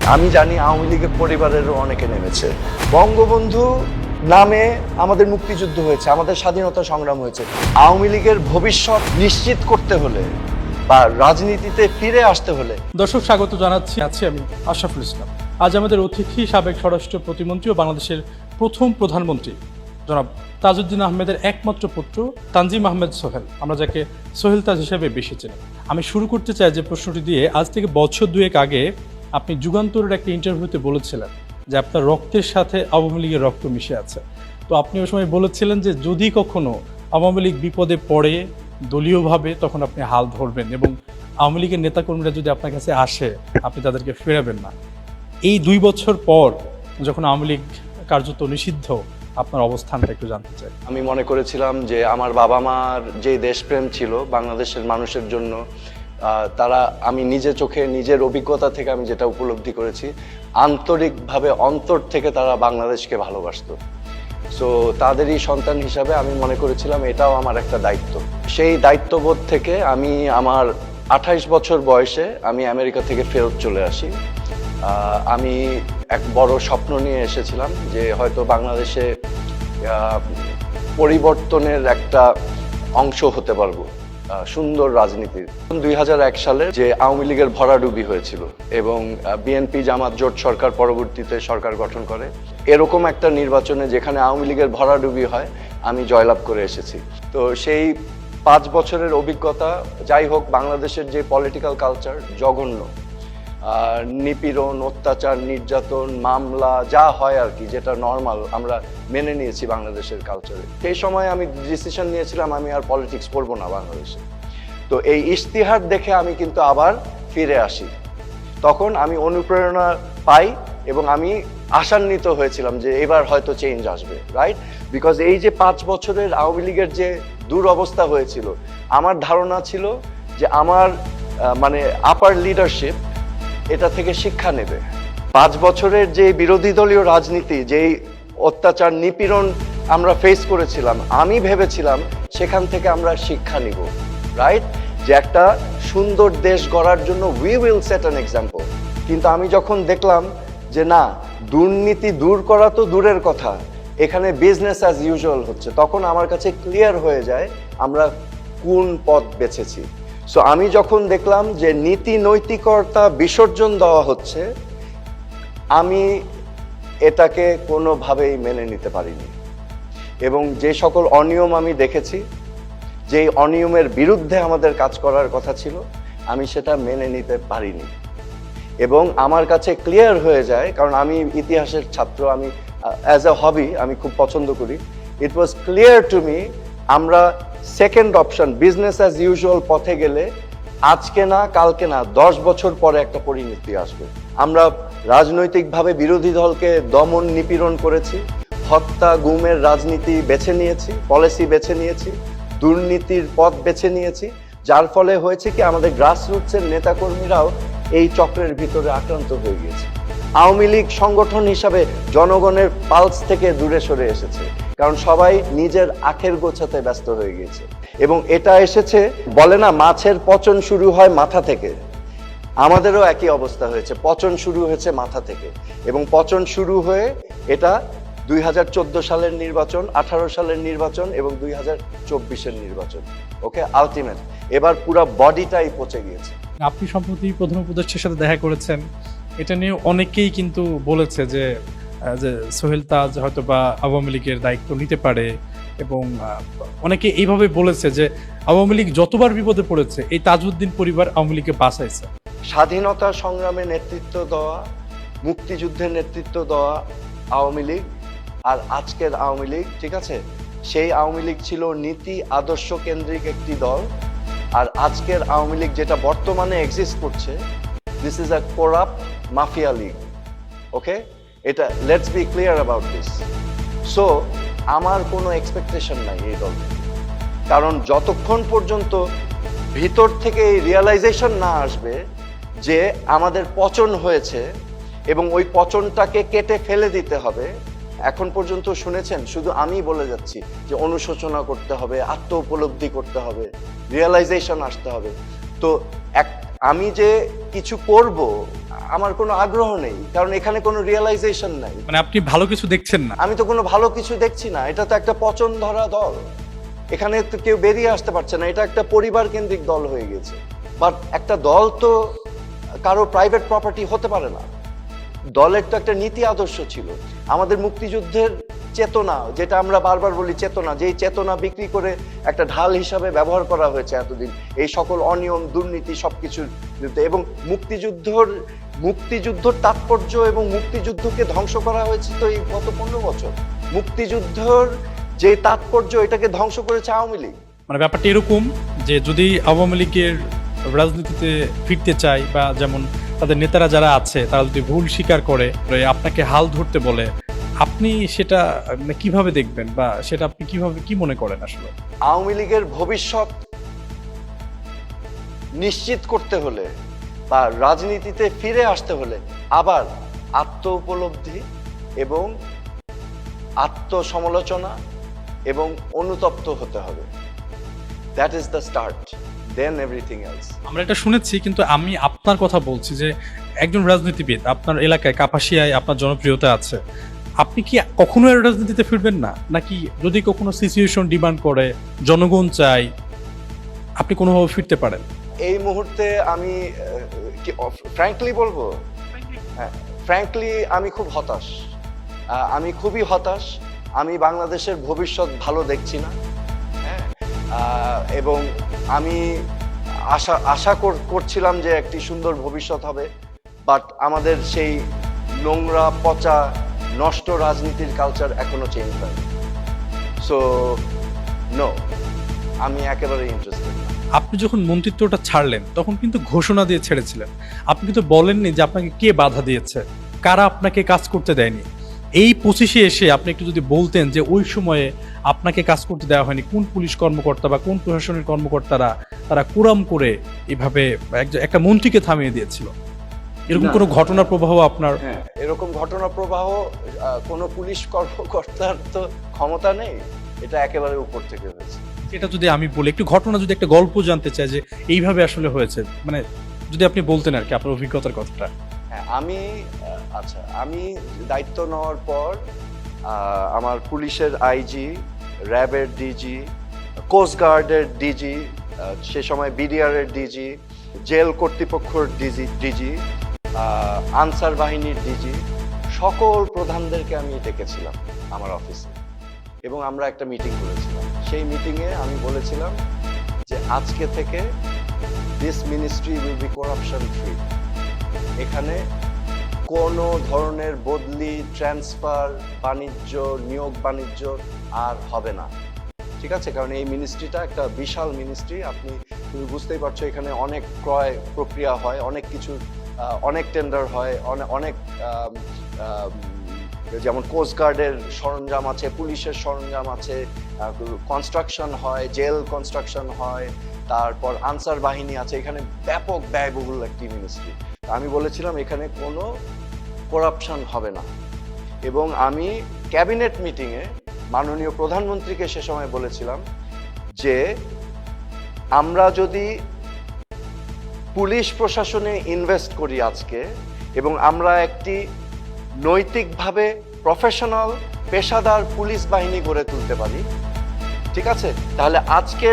আমি জানি আওয়ামী লীগের পরিবারেরও অনেকে নেমেছে। বঙ্গবন্ধু নামে আমাদের মুক্তিযুদ্ধ হয়েছে, আমাদের স্বাধীনতা সংগ্রাম হয়েছে। আওয়ামী লীগের ভবিষ্যৎ নিশ্চিত করতে হলে বা রাজনীতিতে ফিরে আসতে হলে। দর্শক, স্বাগত জানাচ্ছি, আছি আমি আশরাফুল ইসলাম। আজ আমাদের অতিথি, সাবেক স্বরাষ্ট্র প্রতিমন্ত্রী ও বাংলাদেশের প্রথম প্রধানমন্ত্রী। জনাব তাজউদ্দিন আহমেদের একমাত্র পুত্র, তানজিম আহমেদ সোহেল। আমরা যাকে সোহেল তাজ হিসেবে বেশি চিনি আমি শুরু করতে চাই যে প্রশ্নটি দিয়ে, আজ থেকে বছর দুয়েক আগে আপনি যুগান্তরের একটা ইন্টারভিউতে বলেছিলেন যে আপনার রক্তের সাথে আওয়ামী লীগের রক্ত মিশে আছে। তো আপনি ওই সময় বলেছিলেন যে যদি কখনো আওয়ামী লীগ বিপদে পড়ে, দলীয়ভাবে তখন আপনি হাল ধরবেন এবং আওয়ামী লীগের নেতাকর্মীরা যদি আপনার কাছে আসে, আপনি তাদেরকে ফেরাবেন না। এই দুই বছর পর যখন আওয়ামী লীগ কার্যত নিষিদ্ধ, আপনার অবস্থানটা একটু জানতে চাই। আমি মনে করেছিলাম যে আমার বাবা মার যে দেশপ্রেম ছিল, বাংলাদেশের মানুষের জন্য তারা, আমি নিজে চোখে, নিজের অভিজ্ঞতা থেকে আমি যেটা উপলব্ধি করেছি, আন্তরিকভাবে অন্তর থেকে তারা বাংলাদেশকে ভালোবাসতো। সো তাদেরই সন্তান হিসাবে আমি মনে করেছিলাম এটাও আমার একটা দায়িত্ব। সেই দায়িত্ববোধ থেকে আমি আমার আঠাইশ বছর বয়সে আমি আমেরিকা থেকে ফেরত চলে আসি। আমি এক বড় স্বপ্ন নিয়ে এসেছিলাম যে হয়তো বাংলাদেশে পরিবর্তনের একটা অংশ হতে পারব। সুন্দর রাজনীতির। দুই হাজার এক সালে যে আওয়ামী লীগের ভরাডুবি হয়েছিল এবং বিএনপি জামাত জোট সরকার পরবর্তীতে সরকার গঠন করে, এরকম একটা নির্বাচনে যেখানে আওয়ামী লীগের ভরাডুবি হয়, আমি জয়লাভ করে এসেছি। তো সেই পাঁচ বছরের অভিজ্ঞতা, যাই হোক, বাংলাদেশের যে পলিটিক্যাল কালচার জঘন্য। নিপীড়ন, অত্যাচার, নির্যাতন, মামলা, যা হয় আর কি, যেটা নর্মাল আমরা মেনে নিয়েছি বাংলাদেশের কালচারে সেই সময় আমি ডিসিশন নিয়েছিলাম, আমি আর পলিটিক্স করব না বাংলাদেশে। তো এই ইশতিহার দেখে আমি কিন্তু আবার ফিরে আসি। তখন আমি অনুপ্রেরণা পাই এবং আমি আশান্বিত হয়েছিলাম যে এবার হয়তো চেঞ্জ আসবে রাইট বিকজ এই যে পাঁচ বছরের আওয়ামী লীগের যে দুরবস্থা হয়েছিল, আমার ধারণা ছিল যে আমার মানে আপার লিডারশিপ এটা থেকে শিক্ষা নেবে। পাঁচ বছরের যে বিরোধী দলীয় রাজনীতি, যেই অত্যাচার নিপীড়ন আমরা ফেস করেছিলাম, আমি ভেবেছিলাম সেখান থেকে আমরা শিক্ষা নিব রাইট যে একটা সুন্দর দেশ গড়ার জন্য we will set an example কিন্তু আমি যখন দেখলাম যে না, দুর্নীতি দূর করা তো দূরের কথা, এখানে বিজনেস অ্যাজ ইউজুয়াল হচ্ছে, তখন আমার কাছে ক্লিয়ার হয়ে যায় আমরা কোন পথ বেছেছি। সো আমি যখন দেখলাম যে নীতি নৈতিকতা বিসর্জন দেওয়া হচ্ছে, আমি এটাকে কোনোভাবেই মেনে নিতে পারিনি। এবং যে সকল অনিয়ম আমি দেখেছি, যেই অনিয়মের বিরুদ্ধে আমাদের কাজ করার কথা ছিল, আমি সেটা মেনে নিতে পারিনি। এবং আমার কাছে ক্লিয়ার হয়ে যায়, কারণ আমি ইতিহাসের ছাত্র, আমি অ্যাজ এ হবি আমি খুব পছন্দ করি। It was clear to me আমরা second option business as usual পথে গেলে আজকে না, কালকে না, দশ বছর পরে একটা পরিণতি আসবে। আমরা রাজনৈতিকভাবে বিরোধী দলকে দমন নিপীড়ন করেছি, হত্যা, গুমের রাজনীতি বেছে নিয়েছি পলিসি বেছে নিয়েছি, দুর্নীতির পথ বেছে নিয়েছি, যার ফলে হয়েছে কি আমাদের গ্রাসরুটসের নেতাকর্মীরাও এই চক্রের ভিতরে আক্রান্ত হয়ে গিয়েছে। আওয়ামী লীগ সংগঠন হিসাবে জনগণের পালস থেকে দূরে সরে এসেছে, কারণ সবাই নিজের আখের গোছাতে ব্যস্ত হয়ে গিয়েছে। এবং এটা এসেছে, বলে না, মাছের পচন শুরু হয় মাথা থেকে। আমাদেরও একই অবস্থা হয়েছে, পচন শুরু হয়েছে মাথা থেকে। এবং পচন শুরু হয়ে এটা দুই হাজার চোদ্দ সালের নির্বাচন, আঠারো সালের নির্বাচন এবং দুই হাজার চব্বিশের নির্বাচন। ওকে আলটিমেট এবার পুরো বডিটাই পচে গিয়েছে। আপনি সম্প্রতি প্রধান উপদেষ্টার সাথে দেখা করেছেন। এটা নিয়ে অনেকেই কিন্তু বলেছে যে যে সোহেল তাজ হয়তো বা আওয়ামী লীগের দায়িত্ব নিতে পারে এবং অনেকে এইভাবে বলেছে যে আওয়ামী লীগ যতবার বিপদে পড়েছে, এই তাজউদ্দিন পরিবার আওয়ামী লীগকে বাঁচাইছে। স্বাধীনতা সংগ্রামে নেতৃত্ব দেওয়া, মুক্তিযুদ্ধের নেতৃত্ব দেওয়া আওয়ামী লীগ আর আজকের আওয়ামী লীগ, ঠিক আছে? সেই আওয়ামী লীগ ছিল নীতি আদর্শ কেন্দ্রিক একটি দল আর আজকের আওয়ামী লীগ যেটা বর্তমানে এক্সিস্ট করছে this is a corrupt mafia League okay এটা let's be clear about this so আমার কোনো এক্সপেকটেশন নাই এই দল। কারণ যতক্ষণ পর্যন্ত ভিতর থেকে এই রিয়েলাইজেশন না আসবে যে আমাদের পচন হয়েছে এবং ওই পচনটাকে কেটে ফেলে দিতে হবে, এখন পর্যন্ত শুনেছেন, শুধু আমি বলে যাচ্ছি যে অনুশোচনা করতে হবে আত্ম উপলব্ধি করতে হবে রিয়েলাইজেশন আসতে হবে। তো এক, আমি যে কিছু করব আমার কোনো আগ্রহ নেই কারণ এখানে কোনো রিয়েলাইজেশন নাই। মানে আপনি ভালো কিছু দেখছেন না। আমি তো কোনো ভালো কিছু দেখছি না এটা তো একটা পচন ধরা দল। এখানে তো কেউ বেরিয়ে আসতে পারছে না এটা একটা পরিবার কেন্দ্রিক দল হয়ে গেছে। বাট একটা দল তো কারও প্রাইভেট প্রপার্টি হতে পারে না। দলের তো একটা নীতি আদর্শ ছিল। আমাদের মুক্তিযুদ্ধের চেতনা, যেটা আমরা বারবার বলি চেতনা, যেই চেতনা বিক্রি করে একটা ঢাল হিসাবে ব্যবহার করা হয়েছে এতদিন। এই সকল অনিয়ম, দুর্নীতি সবকিছুর বিরুদ্ধে এবং মুক্তিযুদ্ধর মুক্তিযুদ্ধর তাৎপর্য এবং মুক্তিযুদ্ধকে ধ্বংস করা হয়েছে তো এই গত পনেরো বছর। মুক্তিযুদ্ধর যে তাৎপর্য, এটাকে ধ্বংস করেছে আওয়ামী লীগ। মানে ব্যাপারটা এরকম যে যদি আওয়ামী লীগের রাজনীতিতে ফিরতে চায় বা যেমন তাদের নেতারা যারা আছে, তারা যদি ভুল স্বীকার করে, আপনাকে হাল ধরতে বলে আপনি সেটা মানে কীভাবে দেখবেন বা সেটা আপনি কীভাবে কি মনে করেন আসলে? আওয়ামী লীগের ভবিষ্যৎ নিশ্চিত করতে হলে বা রাজনীতিতে ফিরে আসতে হলে আবার আত্ম উপলব্ধি এবং আত্মসমালোচনা এবং অনুতপ্ত হতে হবে। That is the start then everything else আমরা এটা শুনেছি কিন্তু আমি আপনার কথা বলছি যে একজন রাজনীতিবিদ আপনার এলাকায় কাপাসিয়ায় আপনার জনপ্রিয়তা আছে। আপনি কি কখনো রাজনীতিতে ফিরবেন না? নাকি যদি কখনো সিচুয়েশন ডিমান্ড করে জনগণ চাই আপনি কোনোভাবে ফিরতে পারেন? এই মুহূর্তে আমি ফ্র্যাঙ্কলি বলব? হ্যাঁ ফ্র্যাঙ্কলি আমি খুব হতাশ। আমি খুবই হতাশ। আমি বাংলাদেশের ভবিষ্যৎ ভালো দেখছি না। হ্যাঁ এবং আমি আশা আশা কর- করছিলাম যে একটি সুন্দর ভবিষ্যৎ হবে। বাট আমাদের সেই নোংরা পচা নষ্ট রাজনীতির কালচার এখনও চেঞ্জ হয়নি। সো নো আমি একেবারে ইন্টারেস্টেড আপনি যখন মন্ত্রিত্বটা ছাড়লেন, তখন কিন্তু ঘোষণা দিয়ে ছেড়েছিলেন। আপনি কিন্তু বলেননি যে আপনাকে কে বাধা দিয়েছে, কারা আপনাকে কাজ করতে দেয়নি। এই পঁচিশে এসে আপনি একটু যদি বলতেন যে ওই সময়ে আপনাকে কাজ করতে দেওয়া হয়নি, কোন পুলিশ কর্মকর্তা বা কোন প্রশাসনের কর্মকর্তারা তারা কুরাম করে এভাবে একটা মন্ত্রীকে থামিয়ে দিয়েছিল? এরকম। কোনো ঘটনার প্রবাহ আপনার? হ্যাঁ এরকম ঘটনা প্রবাহ কোনো পুলিশ কর্মকর্তার তো ক্ষমতা নেই এটা একেবারে উপর থেকে হয়েছে। এটা যদি আমি বলি একটু ঘটনা যদি একটা গল্প জানতে চাই যে এইভাবে আসলে হয়েছে মানে যদি আপনি বলতেন আর কি আপনার অভিজ্ঞতার কথাটা। হ্যাঁ আমি আচ্ছা আমি দায়িত্ব নেওয়ার পর আমার পুলিশের আইজি র্যাবের ডিজি কোস্টগার্ডের ডিজি সে সময় বিডিআর এর ডিজি জেল কর্তৃপক্ষের ডিজি ডিজি আনসার বাহিনীর ডিজি, সকল প্রধানদেরকে আমি ডেকেছিলাম আমার অফিসে। এবং আমরা একটা মিটিং করেছিলাম। সেই মিটিংয়ে আমি বলেছিলাম যে আজকে থেকে this ministry will be corruption free এখানে কোনো ধরনের বদলি ট্রান্সফার বাণিজ্য, নিয়োগ, বাণিজ্য আর হবে না। ঠিক আছে? কারণ এই মিনিস্ট্রিটা একটা বিশাল মিনিস্ট্রি আপনি, তুমি বুঝতেই পারছ, এখানে অনেক ক্রয় প্রক্রিয়া হয়, অনেক কিছু অনেক টেন্ডার হয়, অনে- অনেক যেমন কোস্টগার্ডের সরঞ্জাম আছে, পুলিশের সরঞ্জাম আছে কনস্ট্রাকশন হয় জেল কনস্ট্রাকশন হয়, তারপর আনসার বাহিনী আছে, এখানে ব্যাপক ব্যয়বহুল একটি মিনিস্ট্রি আমি বলেছিলাম, এখানে কোনো করাপশন হবে না। এবং আমি ক্যাবিনেট মিটিংয়ে মাননীয় প্রধানমন্ত্রীকে সে সময় বলেছিলাম যে, আমরা যদি পুলিশ প্রশাসনে ইনভেস্ট করি আজকে এবং আমরা একটি নৈতিকভাবে প্রফেশনাল পেশাদার পুলিশ বাহিনী গড়ে তুলতে পারি। ঠিক আছে? তাহলে আজকের